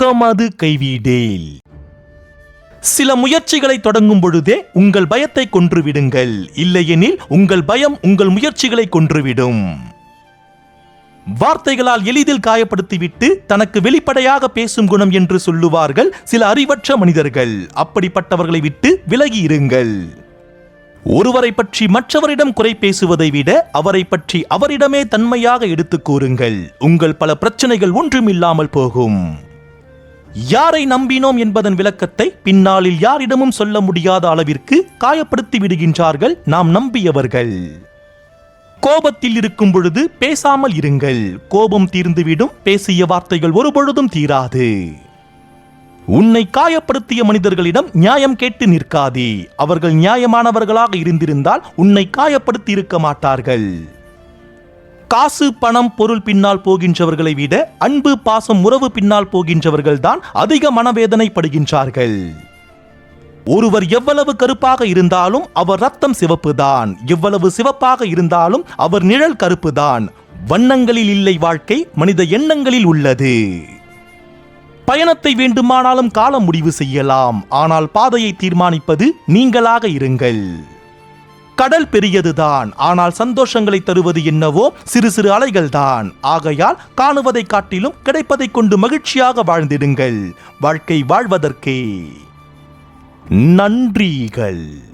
ஊக்கமது கைவிடேல். சில முயற்சிகளை தொடங்கும் பொழுதே உங்கள் பயத்தை கொன்றுவிடுங்கள். இல்லையெனில் உங்கள் பயம் உங்கள் முயற்சிகளை கொன்றுவிடும். வார்த்தைகளால் எளிதில் காயப்படுத்திவிட்டு தனக்கு வெளிப்படையாக பேசும் குணம் என்று சொல்லுவார்கள் சில அறிவற்ற மனிதர்கள். அப்படிப்பட்டவர்களை விட்டு விலகி இருங்கள் ஒருவரை பற்றி மற்றவரிடம் குறை பேசுவதை விட அவரை பற்றி அவரிடமே தன்மையாக எடுத்துக் கூறுங்கள். உங்கள் பல பிரச்சனைகள் ஒன்றுமில்லாமல் போகும். யாரை நம்பினோம் என்பதன் விளக்கத்தை பின்னாளில் யாரிடமும் சொல்ல முடியாத அளவிற்கு காயப்படுத்தி விடுகின்றார்கள் நாம் நம்பியவர்கள். கோபத்தில் இருக்கும் பொழுது பேசாமல் இருங்கள். கோபம் தீர்ந்துவிடும். பேசிய வார்த்தைகள் ஒருபொழுதும் தீராது. உன்னை காயப்படுத்திய மனிதர்களிடம் நியாயம் கேட்டு நிற்காதே. அவர்கள் நியாயமானவர்களாக இருந்திருந்தால் உன்னை காயப்படுத்தி இருக்க மாட்டார்கள். காசு பணம் பொருள் பின்னால் போகின்றவர்களை விட அன்பு பாசம் உறவு பின்னால் போகின்றவர்கள் தான் அதிக மனவேதனைப்படுகின்றார்கள். ஒருவர் எவ்வளவு கருப்பாக இருந்தாலும் அவர் ரத்தம் சிவப்புதான். எவ்வளவு சிவப்பாக இருந்தாலும் அவர் நிழல் கருப்புதான். வண்ணங்களில் இல்லை வாழ்க்கை மனித எண்ணங்களில் உள்ளது. பயணத்தை வேண்டுமானாலும் காலம் முடிவு செய்யலாம். ஆனால் பாதையை தீர்மானிப்பது நீங்களாக இருங்கள். கடல் பெரியதுதான். ஆனால் சந்தோஷங்களை தருவது என்னவோ சிறு சிறு அலைகள்தான். ஆகையால் காணுவதை காட்டிலும் கிடைப்பதை கொண்டு மகிழ்ச்சியாக வாழ்ந்திடுங்கள். வாழ்க்கை வாழ்வதற்கே. நன்றிகள்.